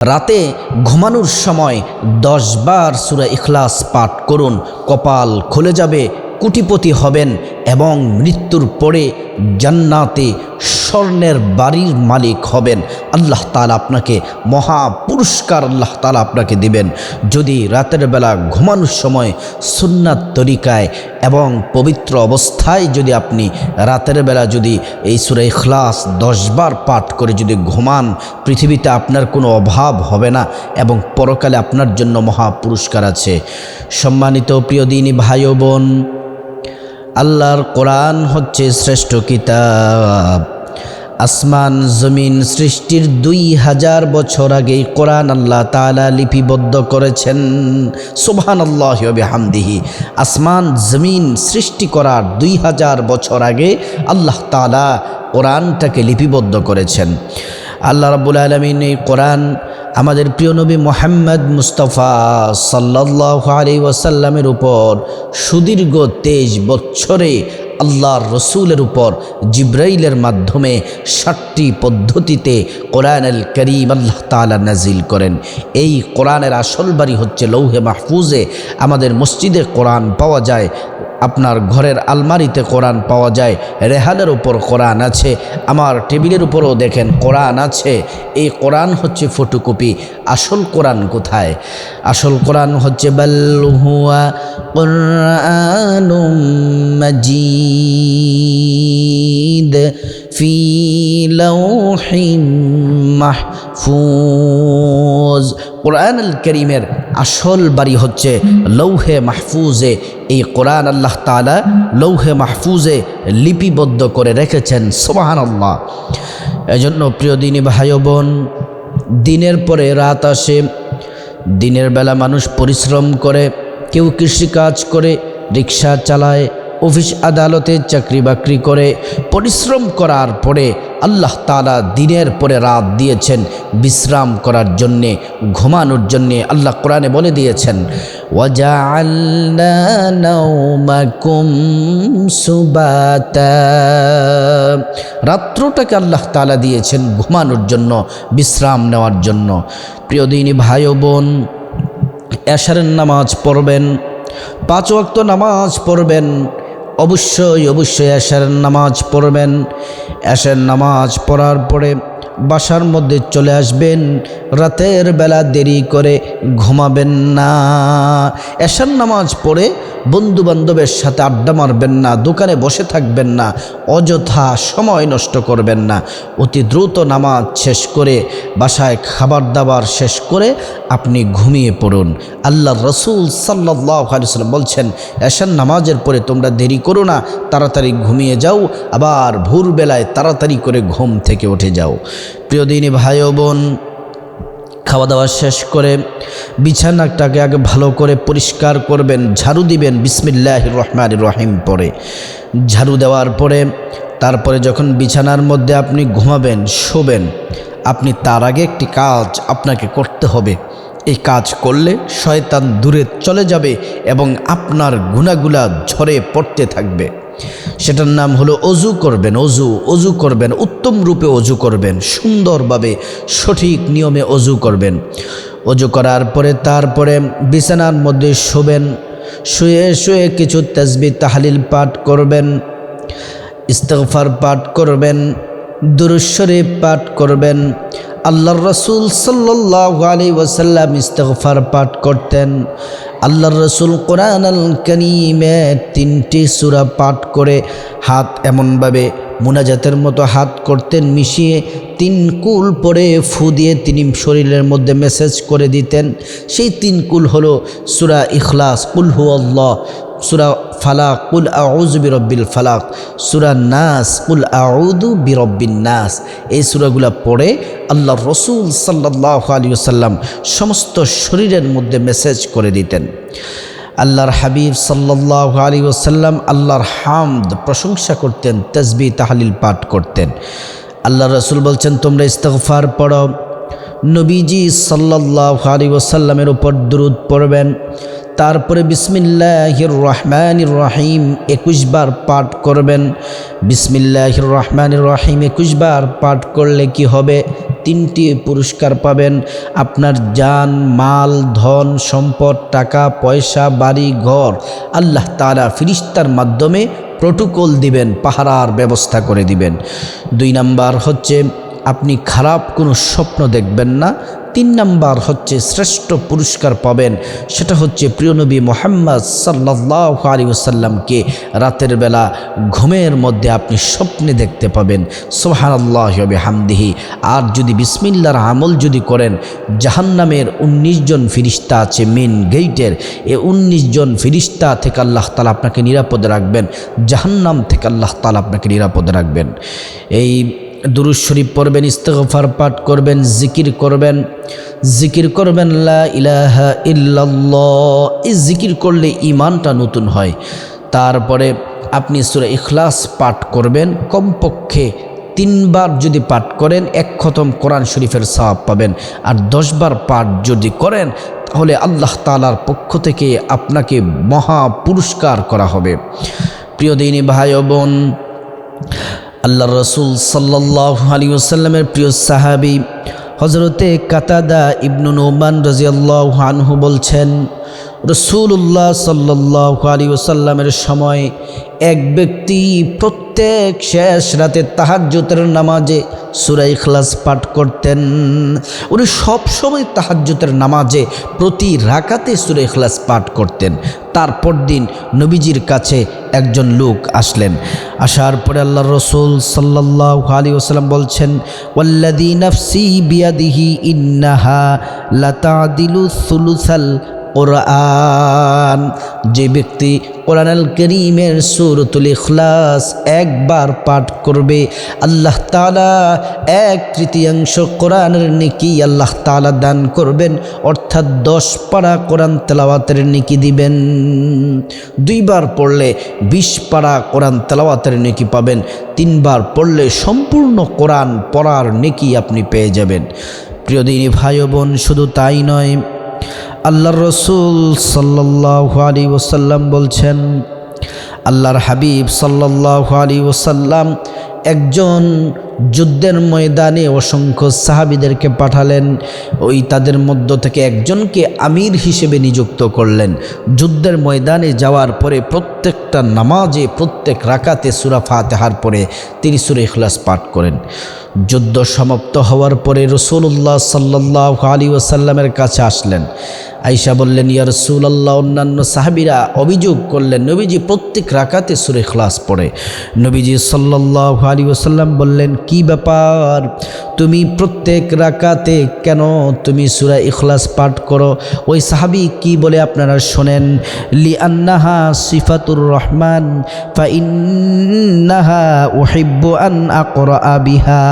রাতে ঘুমানোর সময় দশবার সুরা ইখলাস পাঠ করুন, কপাল খুলে যাবে, কুটিপতি হবেন এবং মৃত্যুর পরে জান্নাতে স্বর্ণের বাড়ির মালিক হবেন। আল্লাহ তালা আপনাকে মহা পুরস্কার আল্লাহ তালা আপনাকে দিবেন। যদি রাতের বেলা ঘুমানোর সময় সুন্নাত তরিকায় এবং পবিত্র অবস্থায় যদি আপনি রাতের বেলা যদি এই সুরা ইখলাস দশবার পাঠ করে যদি ঘুমান, পৃথিবীতে আপনার কোনো অভাব হবে না এবং পরকালে আপনার জন্য মহা পুরস্কার আছে। সম্মানিত প্রিয় দিনী ভাই বোন, আল্লাহর কোরআন হচ্ছে শ্রেষ্ঠ কিতাব। আসমান জমিন সৃষ্টির দুই হাজার বছর আগে কোরআন আল্লাহ তালা লিপিবদ্ধ করেছেন। সোভান আল্লাহ হামদিহি আসমান জমিন সৃষ্টি করার দুই হাজার বছর আগে আল্লাহ তালা কোরআনটাকে লিপিবদ্ধ করেছেন। আল্লাহ রাবুল আলমিন এই কোরআন আমাদের প্রিয় নবী মোহাম্মদ মুস্তফা সাল্লাহ আলী ওয়াসাল্লামের উপর সুদীর্ঘ তেইশ বছরে আল্লাহর রসুলের উপর জিব্রাইলের মাধ্যমে ষাটটি পদ্ধতিতে কোরআনুল করিম আল্লাহ তালা নাজিল করেন। এই কোরআনের আসল বাড়ি হচ্ছে লৌহে মাহফুজে। আমাদের মসজিদে কোরআন পাওয়া যায় আপনার ঘরের আলমারিতে কোরআন পাওয়া যায়, রেহালের উপর কোরআন আছে, আমার টেবিলের উপরও দেখেন কোরআন আছে। এই কোরআন হচ্ছে ফটোকপি, আসল কোরআন কোথায়? আসল কোরআন হচ্ছে বাল্লুহুয়া ফি লাউহিম মাহফুজ কোরআন আল করিমের আসল বাড়ি হচ্ছে লৌহে মাহফুজে। এই কোরআন আল্লাহ তালা লৌহে মাহফুজে লিপিবদ্ধ করে রেখেছেন সোবাহান আল্লাহ এজন্য প্রিয় দিনী ভাই বোন, দিনের পরে রাত আসে, দিনের বেলা মানুষ পরিশ্রম করে, কেউ কৃষিকাজ করে, রিক্সা চালায় অফিস আদালতে চাকরি বাকরি করে, পরিশ্রম করার পরে আল্লাহ তালা দিনের পরে রাত দিয়েছেন বিশ্রাম করার জন্যে, ঘুমানোর জন্যে আল্লাহ কোরআনে বলে দিয়েছেন রাত্রটাকে আল্লাহ তালা দিয়েছেন ঘুমানোর জন্য, বিশ্রাম নেওয়ার জন্য। প্রিয় দিনী ভাই বোন, এশারের নামাজ পড়বেন, পাঁচ ওয়াক্ত নামাজ পড়বেন অবশ্যই অবশ্যই এশার নামাজ পড়বেন। এশার নামাজ পড়ার পরে বাসার মধ্যে চলে আসবেন। রাতের বেলা দেরি করে ঘুমাবেন না। এশার নামাজ পড়ে বন্ধু বান্ধবের সাথে আড্ডা মারবেন না, দোকানে বসে থাকবেন না, অযথা সময় নষ্ট করবেন না। অতি দ্রুত নামাজ শেষ করে বাসায় খাবার দাবার শেষ করে আপনি ঘুমিয়ে পড়ুন। আল্লাহ রসুল সাল্লাহ বলছেন, এশার নামাজের পরে তোমরা দেরি করো না, তাড়াতাড়ি ঘুমিয়ে যাও, আবার ভোরবেলায় তাড়াতাড়ি করে ঘুম থেকে উঠে যাও। প্রিয় দিনী ভাই বোন খাওয়া দাওয়া শেষ করে বিছানাটাকে আগে ভালো করে পরিষ্কার করবেন, ঝাড়ু দিবেন বিসমিল্লাহ রহমান রহিম পরে। ঝাড়ু দেওয়ার পরে তারপরে যখন বিছানার মধ্যে আপনি ঘুমাবেন, শোবেন, আপনি তার আগে একটি কাজ আপনাকে করতে হবে। এই কাজ করলে শয়তান দূরে চলে যাবে এবং আপনার গুণাগুলা ঝরে পড়তে থাকবে। সেটার নাম হলো অজু করবেন, অজু অজু করবেন, উত্তম রূপে অজু করবেন, সুন্দরভাবে সঠিক নিয়মে অজু করবেন। অজু করার পরে তারপরে বিছানার মধ্যে শোবেন, শুয়ে শুয়ে কিছু তেজবি, তাহালিল পাঠ করবেন ইস্তফার পাঠ করবেন দুরুশ্বরে পাঠ করবেন, আল্লাহর রসুল সাল্লাহ আলী ওসাল্লাম ইস্তফার পাঠ করতেন আল্লাহর রসুল কোরআন আল কানিমে তিনটি সুরা পাঠ করে হাত এমনভাবে মুনাজাতের মতো হাত করতেন মিশিয়ে তিন কুল পরে ফু দিয়ে তিনি শরীরের মধ্যে মেসেজ করে দিতেন। সেই তিন কুল হলো সুরা ইখলাস, কুল হু আল্লাহ সুরা ফালাক, কুল আউজ বিরব্বিল ফালাক। সুরা নাস, কুল আউদু বিরব্বিন নাস। এই সুরাগুলা পড়ে আল্লাহ রসুল সাল্লাহ আলী সাল্লাম সমস্ত শরীরের মধ্যে মেসেজ করে দিতেন। আল্লাহর হাবিব সাল্লাহ আলী ওসাল্লাম আল্লাহর হামদ প্রশংসা করতেন তসবি তাহালিল পাঠ করতেন। আল্লাহ রসুল বলছেন, তোমরা ইস্তফার পড়ো। নবীজি সাল্লাহ আলী ওসাল্লামের উপর দ্রুদ পড়বেন। তারপরে বিসমিল্লাহির রহমানির রহিম একুশ বার পাঠ করবেন। বিসমিল্লাহির রহমানির রহিম একুশ বার পাঠ করলে কি হবে? তিনটি পুরস্কার পাবেন। আপনার যান মাল, ধন, সম্পদ, টাকা, পয়সা, বাড়ি, ঘর আল্লাহ তারা ফিরিস্তার মাধ্যমে প্রোটোকল দিবেন, পাহারার ব্যবস্থা করে দিবেন। দুই নাম্বার হচ্ছে, আপনি খারাপ কোনো স্বপ্ন দেখবেন না তিন নাম্বার হচ্ছে শ্রেষ্ঠ পুরস্কার পাবেন। সেটা হচ্ছে প্রিয় নবী মোহাম্মদ সাল্লাহ আলী রাতের বেলা ঘুমের মধ্যে আপনি স্বপ্নে দেখতে পাবেন। সোহান আল্লাহ হামদিহি আর যদি বিসমিল্লার আমল যদি করেন, জাহান্নামের ১৯ জন ফিরিস্তা আছে মেন গেইটের এ ১৯ জন ফিরিস্তা থেকে আল্লাহ তালা আপনাকে নিরাপদে রাখবেন। জাহান্নাম থেকে আল্লাহ তালা আপনাকে নিরাপদে রাখবেন। এই দুরুজ শরীফ পড়বেন, ইস্তেগফার পাঠ করবেন, জিকির করবেন। জিকির করবেন, লা ইলাহা এই জিকির করলে ইমানটা নতুন হয়। তারপরে আপনি সুরা ইখলাস পাঠ করবেন, কমপক্ষে তিনবার যদি পাঠ করেন, এক খতম কোরআন শরীফের সাহাব পাবেন। আর দশবার পাঠ যদি করেন, তাহলে আল্লাহ তালার পক্ষ থেকে আপনাকে মহা পুরস্কার করা হবে। প্রিয় দিনী ভাই বোন আল্লাহ রসুল সাল্লাহ আলী ওসাল্লামের প্রিয় সাহাবি হজরতে কাতাদা ইবনু নোমান রাজিয়াল্লাহ আনহু বলছেন রসুল্লাহ সাল্লাহ আলী ওসাল্লামের সময় এক ব্যক্তি প্রত্যেক শেষ রাতে তাহাজ্যতের নামাজে সুরাই খ্লাস পাঠ করতেন। উনি সবসময় তাহাজ্যতের নামাজে প্রতি রাকাতে সুরাই খ্লাস পাঠ করতেন। তারপর দিন নবীজির কাছে একজন লোক আসলেন। আসার পরে আল্লাহ রসুল সাল্লাহ আলী ওসাল্লাম বলছেন ওয়াল্লাদি নফসি বিয়াদিহি ইন্নাহা লতা দিলু সুলুসাল কোরআন। যে ব্যক্তি কোরআনাল করিমের সুরতুল ইখলাস একবার পাঠ করবে, আল্লাহ তালা এক তৃতীয়াংশ কোরআনের নিকি আল্লাহ তালা দান করবেন, অর্থাৎ দশ পাড়া কোরআন তেলাওয়াতের নিকি দিবেন। দুইবার পড়লে বিশ পাড়া কোরআন তেলাওয়াতের নিকি পাবেন, তিনবার পড়লে সম্পূর্ণ কোরআন পড়ার নিকি আপনি পেয়ে যাবেন। প্রিয় দিনী ভাই বোন, শুধু তাই নয় আল্লাহর রসুল সাল্লাহ আলী ওসাল্লাম বলছেন, আল্লাহর হাবিব সাল্লাহ আলী ওসাল্লাম একজন যুদ্ধের ময়দানে অসংখ্য সাহাবিদেরকে পাঠালেন, ওই তাদের মধ্য থেকে একজনকে আমির হিসেবে নিযুক্ত করলেন। যুদ্ধের ময়দানে যাওয়ার পরে প্রত্যেকটা নামাজে, প্রত্যেক রাকাতে সুরা ফাতেহার পরে তিনি সুরে ইখলাস পাঠ করেন। যুদ্ধ সমাপ্ত হওয়ার পরে রসুল্লাহ সাল্লাহ আলী ওসাল্লামের কাছে আসলেন। আইসা বললেন ইয়ার সুলাল্লাহ অন্যান্য সাহাবিরা অভিযোগ করলেন, নবীজি প্রত্যেক রাকাতে সুরে খ্লাস পড়ে। নবীজি সাল্লাহ আলী ওসাল্লাম বললেন, কি ব্যাপার? তুমি প্রত্যেক রাকাতে কেন তুমি সুরা ইখলাস পাঠ করো? ওই সাহাবি কি বলে আপনারা শোনেন? লি আন্নাহা সিফাতুর রহমান ফা ইন্নাহা ওহিব্বু আন আকরা বিহা।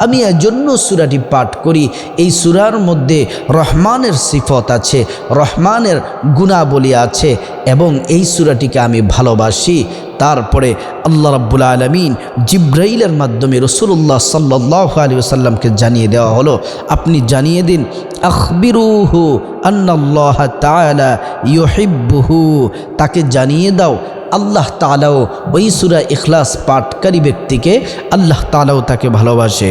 আমি এজন্য সুরাটি পাঠ করি। এই সুরার মধ্যে রহমানের সিফত আছে, রহমানের গুণাবলী আছে, এবং এই সুরাটিকে আমি ভালোবাসি। তারপরে আল্লাহ রাব্বুল আলমিন জিব্রাইলের মাধ্যমে রসুল্লাহ সাল্লাহ আলী সাল্লামকে জানিয়ে দেওয়া হলো, আপনি জানিয়ে দিন আখবিরুহু তাকে জানিয়ে দাও, আল্লাহ তালাও ওই সুরা ইখলাস পাঠকারী ব্যক্তিকে আল্লাহ তালাও তাকে ভালোবাসে।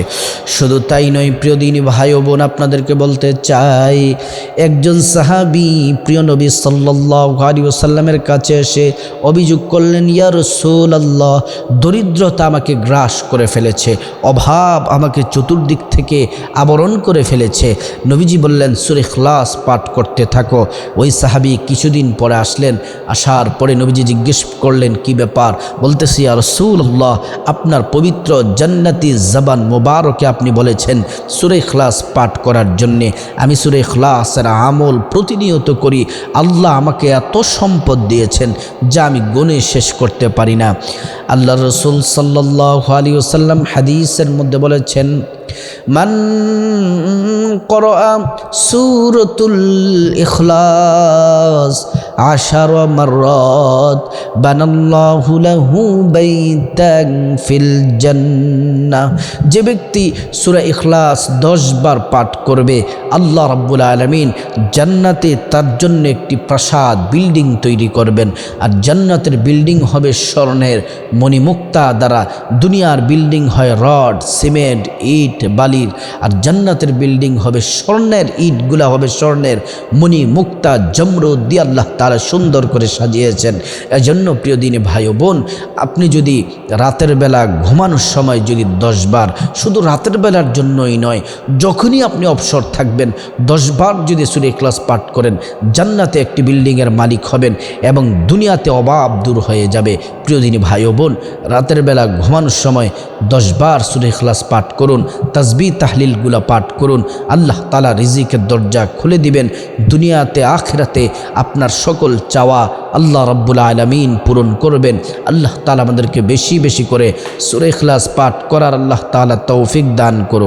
শুধু তাই নয়, প্রিয় দিনী ভাই ও বোন, আপনাদেরকে বলতে চাই, একজন সাহাবি প্রিয় নবী সাল্লাহ আলী ওসাল্লামের কাছে এসে অভিযোগ করলেন, ইয়া রসুল আল্লাহ দরিদ্রতা আমাকে গ্রাস করে ফেলেছে, অভাব আমাকে চতুর্দিক থেকে আবরণ করে ফেলেছে। নবীজি বললেন, সুরে খ্লাস পাঠ করতে থাকো। ওই সাহাবি কিছুদিন পরে আসলেন। আসার পরে নবীজি জিজ্ঞেস করলেন, কি ব্যাপার? বলতেছি আর রসুল্লাহ আপনার পবিত্র জান্নাতি জবান মোবারকে আপনি বলেছেন সুরে খ্লাস পাঠ করার জন্যে। আমি সুরে খ্লাসের আমল প্রতিনিয়ত করি। আল্লাহ আমাকে এত সম্পদ দিয়েছেন যা আমি গণে শেষ করতে পারি না। আল্লাহ রসুল সাল্লাহ আলী ওসাল্লাম হাদিসের মধ্যে বলেছেন মান কর সুরতুল ইখলাস আশার মাররাত বানাল্লাহু লাহু বাইতান ফিল জান্নাহ। যে ব্যক্তি সূরা ইখলাস 10 বার পাঠ করবে, আল্লাহ রাব্বুল আলামিন জান্নাতে তার জন্য একটি প্রাসাদ, বিল্ডিং তৈরি করবেন। আর জান্নাতের বিল্ডিং হবে স্বর্ণের মণিমুক্তা দ্বারা। দুনিয়ার বিল্ডিং হয় রড, সিমেন্ট, ইট বালির আর জান্নাতের বিল্ডিং হবে স্বর্ণের, ইটগুলা হবে স্বর্ণের। মণি মুক্তা জমরুদ দিয়ে আল্লাহ তারা সুন্দর করে সাজিয়েছেন। এজন্য প্রিয় দিনে ভাই বোন, আপনি যদি রাতের বেলা ঘুমানোর সময় যদি দশবার শুধু রাতের বেলার জন্যই নয়, যখনই আপনি অবসর থাকবেন দশবার যদি সুরে ক্লাস পাঠ করেন, জান্নাতে একটি বিল্ডিংয়ের মালিক হবেন এবং দুনিয়াতে অভাব দূর হয়ে যাবে। প্রিয় দিনী ভাই বোন, রাতের বেলা ঘুমানোর সময় দশবার সুরে ক্লাস পাঠ করুন তাসবি তাহলিলগুলা পাঠ করুন। আল্লাহ তালা রিজিকের দরজা খুলে দিবেন। দুনিয়াতে, আখেরাতে আপনার সকল চাওয়া আল্লাহ রব্বুল আলমিন পূরণ করবেন। আল্লাহ তালা আমাদেরকে বেশি বেশি করে সুরেখলাস পাঠ করার আল্লাহ তালা তৌফিক দান করুন